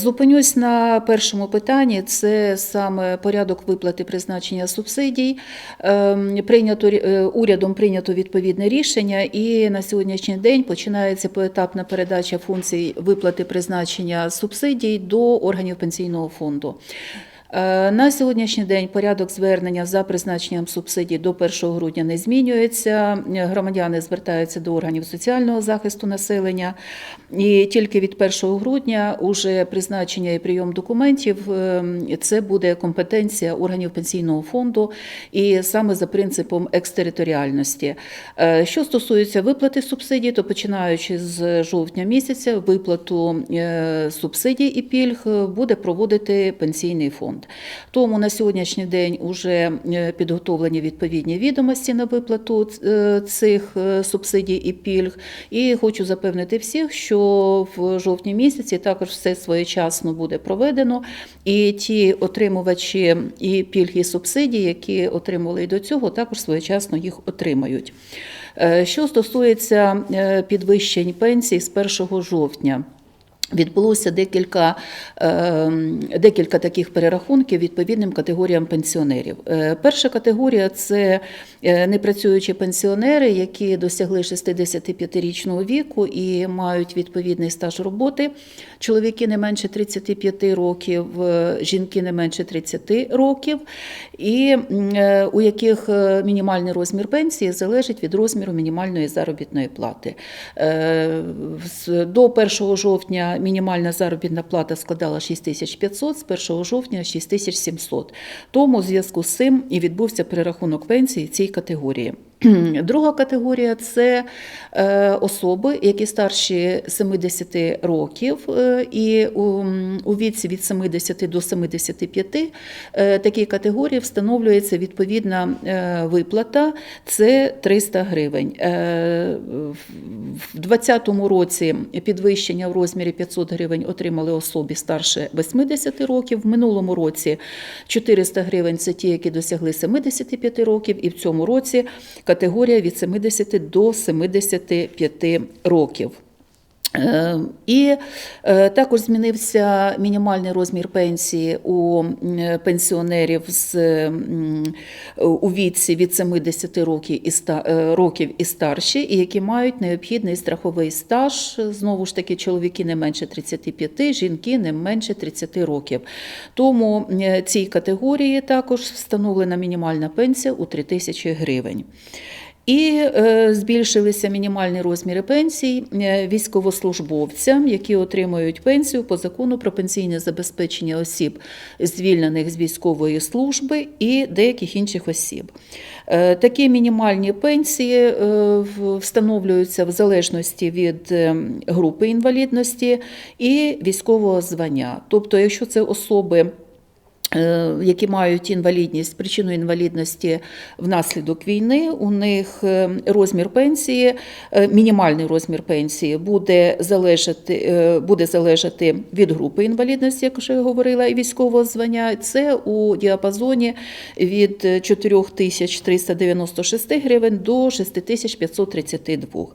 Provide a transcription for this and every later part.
Зупинюсь на першому питанні. Це саме порядок виплати призначення субсидій. Ем, Прийнято е, урядом прийнято відповідне рішення, і на сьогоднішній день починається поетапна передача функцій виплати призначення субсидій до органів пенсійного фонду. Е, На сьогоднішній день порядок звернення за призначенням субсидій до 1 грудня не змінюється. Громадяни звертаються до органів соціального захисту населення, і тільки від 1 грудня уже призначення і прийом документів е, це буде компетенція органів пенсійного фонду, і саме за принципом екстериторіальності. Е, Що стосується виплати субсидій, то починаючи з жовтня місяця, виплату е, субсидій і пільг буде проводити пенсійний фонд. Тому на сьогоднішній день вже підготовлені відповідні відомості на виплату е, цих е, субсидій і пільг. І хочу запевнити всіх, що в жовтні місяці також все своєчасно буде проведено. І ті отримувачі і пільг і субсидій, які отримували і до цього, також своєчасно їх отримають. Е, Що стосується е, підвищень пенсій з 1 жовтня. Відбулося декілька, е, декілька таких перерахунків відповідним категоріям пенсіонерів. Е, Перша категорія це е, непрацюючі пенсіонери, які досягли 65-річного віку і мають відповідний стаж роботи. Чоловіки не менше 35 років, жінки не менше 30 років, і у яких мінімальний розмір пенсії залежить від розміру мінімальної заробітної плати. До 1 жовтня мінімальна заробітна плата складала 6500, з 1 жовтня 6700. Тому в зв'язку з цим і відбувся перерахунок пенсії цій категорії. Друга категорія це е, особи, які старші 70 років, е, і у, віці від 70 до 75 е, такій категорії встановлюється відповідна виплата це 300 гривень. В 2020 році підвищення в розмірі 500 гривень отримали особі старше 80 років. В минулому році 400 гривень це ті, які досягли 75 років, і в цьому році категорія від 70 до 75 років. Е, І е, також змінився мінімальний розмір пенсії у пенсіонерів з у віці від 70 років і е, років і старші, і які мають необхідний страховий стаж. Знову ж таки, чоловіки не менше 35, жінки не менше 30 років. Тому цій категорії також встановлена мінімальна пенсія у 3 тисячі гривень. І е, збільшилися мінімальні розміри пенсій е, військовослужбовцям, які отримують пенсію по закону про пенсійне забезпечення осіб, звільнених з військової служби і деяких інших осіб. Е, Такі мінімальні пенсії встановлюються в залежності від групи інвалідності і військового звання. Тобто, якщо це особи які мають інвалідність, причину інвалідності внаслідок війни, у них е, розмір пенсії, е, мінімальний розмір пенсії буде залежати, е, буде залежати від групи інвалідності, як вже говорила, і військового звання. Це у діапазоні від 4396 гривень до 6532.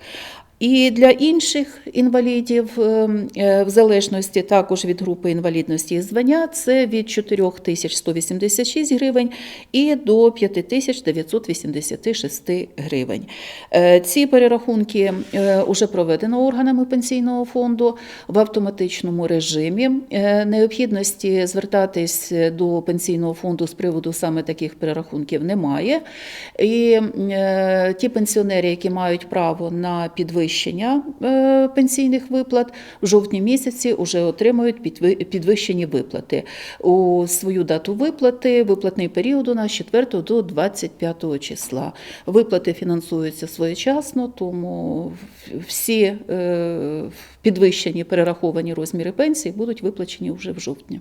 І для інших інвалідів, е, е, в залежності також від групи інвалідності і звання, це від 4186 гривень і до 5986 гривень. Е, Ці перерахунки вже проведено органами пенсійного фонду в автоматичному режимі. Е, Необхідності звертатись до пенсійного фонду з приводу саме таких перерахунків немає. І е, ті пенсіонери, які мають право на підвищення е, пенсійних виплат, в жовтні місяці вже отримують підви- підвищені виплати. У свою дату виплати виплатний період у нас з 4 до 25 числа. Виплати фінансуються своєчасно, тому всі е, підвищені перераховані розміри пенсій будуть виплачені вже в жовтні.